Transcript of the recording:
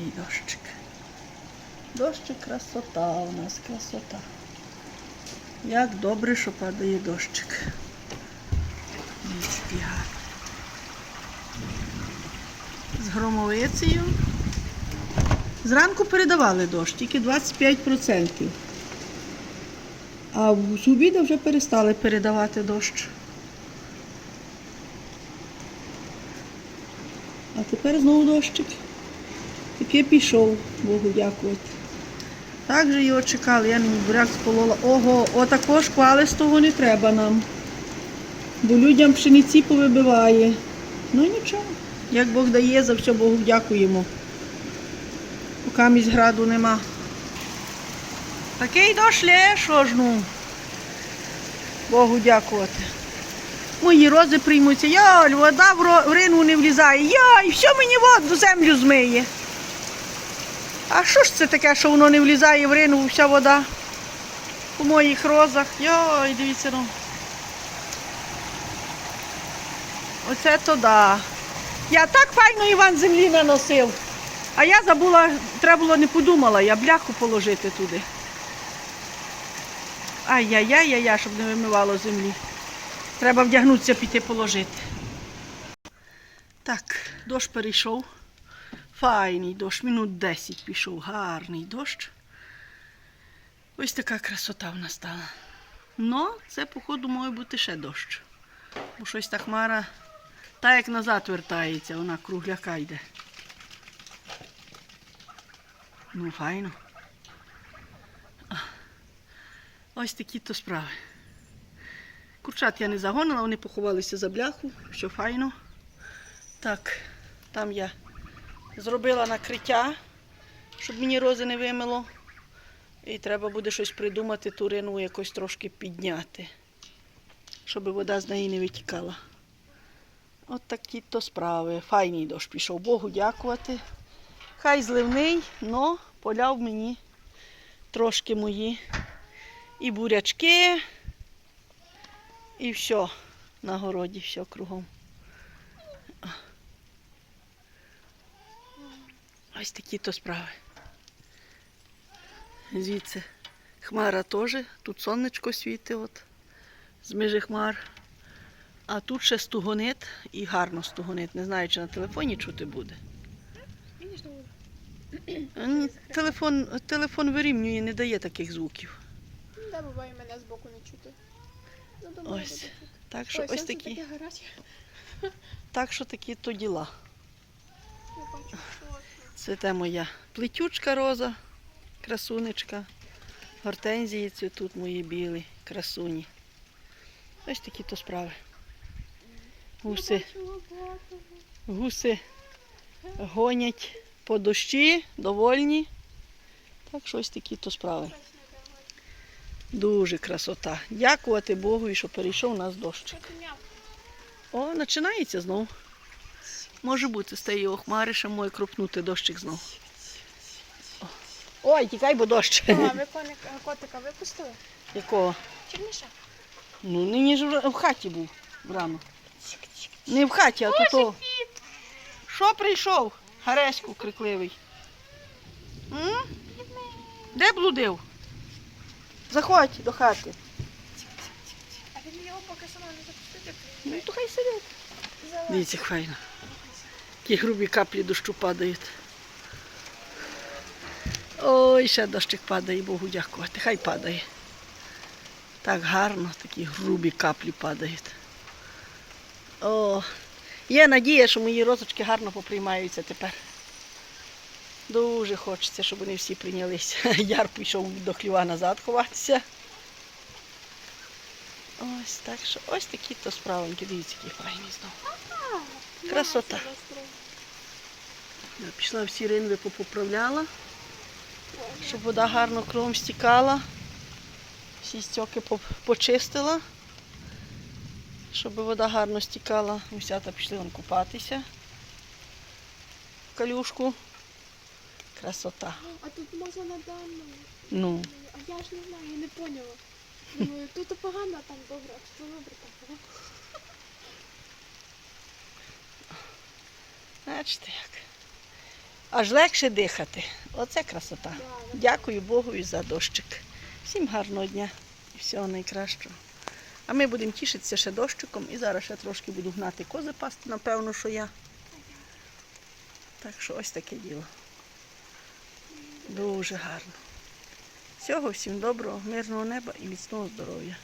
Який дощик. Дощик красота у нас, красота. Як добре, що падає дощик. З громовицею. Зранку передавали дощ, тільки 25%. А з обіду вже перестали передавати дощ. А тепер знову дощик. Таке пішов, Богу дякувати. Так же його чекали, я мені буряк сполола. Ого, отако шквалистого не треба нам. Бо людям пшениці повибиває. Ну нічого. Як Бог дає, за все Богу дякуємо. Поки місь граду нема. Такий дощ лє, що ж ну. Богу дякувати. Мої рози приймуться. Йоль, вода в рину не влізає. Йой, що мені воду землю змиє. А що ж це таке, що воно не влізає в рину, вся вода у моїх розах? Йой, дивіться ну. Оце то да. Я так файно Іван землі наносив. А я забула, треба було не подумала, я бляху положити туди. Ай-яй-яй-яй, щоб не вимивало землі. Треба вдягнутися, піти положити. Так, дощ перейшов. Файний дощ, минут 10 пішов, гарний дощ. Ось така красота в нас стала. Ну, це, походу, має бути ще дощ. Бо щось та хмара, та як назад вертається, вона кругляка йде. Ну, файно. Ось такі то справи. Курчат я не загонила, вони поховалися за бляху, що файно. Так, там я зробила накриття, щоб мені рози не вимило. І треба буде щось придумати, ту рину якось трошки підняти, щоб вода з неї не витікала. От такі то справи. Файний дощ пішов. Богу дякувати. Хай зливний, но поляв мені трошки мої і бурячки, і все на городі, все кругом. Ось такі то справи. Звідси хмара теж, тут сонечко світить, от, з межі хмар. А тут ще стугонит і гарно стугонит. Не знаю, чи на телефоні чути буде. Телефон, телефон вирівнює, не дає таких звуків. де буває мене збоку не чути. Ну, думаю, Ось. буде. Так що Ой, ось такі, таке так що такі то діла. Я бачу, що Це те моя плетючка роза, красунечка. Гортензії це тут мої білі красуні. Ось такі то справи. Гуси, гуси гонять по дощі, довольні. Так що ось такі то справи. Дуже красота. Дякувати Богу, що перейшов у нас мяв? О, починається знов. Може бути, з тієї охмари ще може крупнути дощик знов. Ой, тікай, бо дощ. А, ви котика випустили? Якого? Черніша. Ну, нині ж в хаті був рано. Не в хаті, а тут. о. Що прийшов? Гареську крикливий. М? Де блудив? Заходь до хати. А він його поки сама не запустити. Ну, то хай сидить. Дивіться, файно. Які грубі каплі дощу падають. Ой, ще дощик падає, Богу дякувати. Хай падає. Так гарно, такі грубі каплі падають. О, є надія, що мої розочки гарно поприймаються тепер. Дуже хочеться, щоб вони всі прийнялися. Яр пішов до хліва назад ховатися. Ось так що ось такі то справенькі. Дивіться, які файні знову. Красота. Я пішла всі ринви попоправляла, щоб вода гарно кругом стікала. Всі стьоки почистила, щоб вода гарно стікала. Усята пішли вон купатися. В калюшку. Красота. А тут можна на даному. Ну, А я ж не знаю, я не поняла. Думаю, тут погано, а там добре, а тут добре, там погано. Бачите як. аж легше дихати. Оце красота. Дякую Богу і за дощик. Всім гарного дня і всього найкращого. А ми будемо тішитися ще дощиком і зараз ще трошки буду гнати кози пасти, напевно, що я. Так що ось таке діло. Дуже гарно. Всього всім доброго, мирного неба і міцного здоров'я.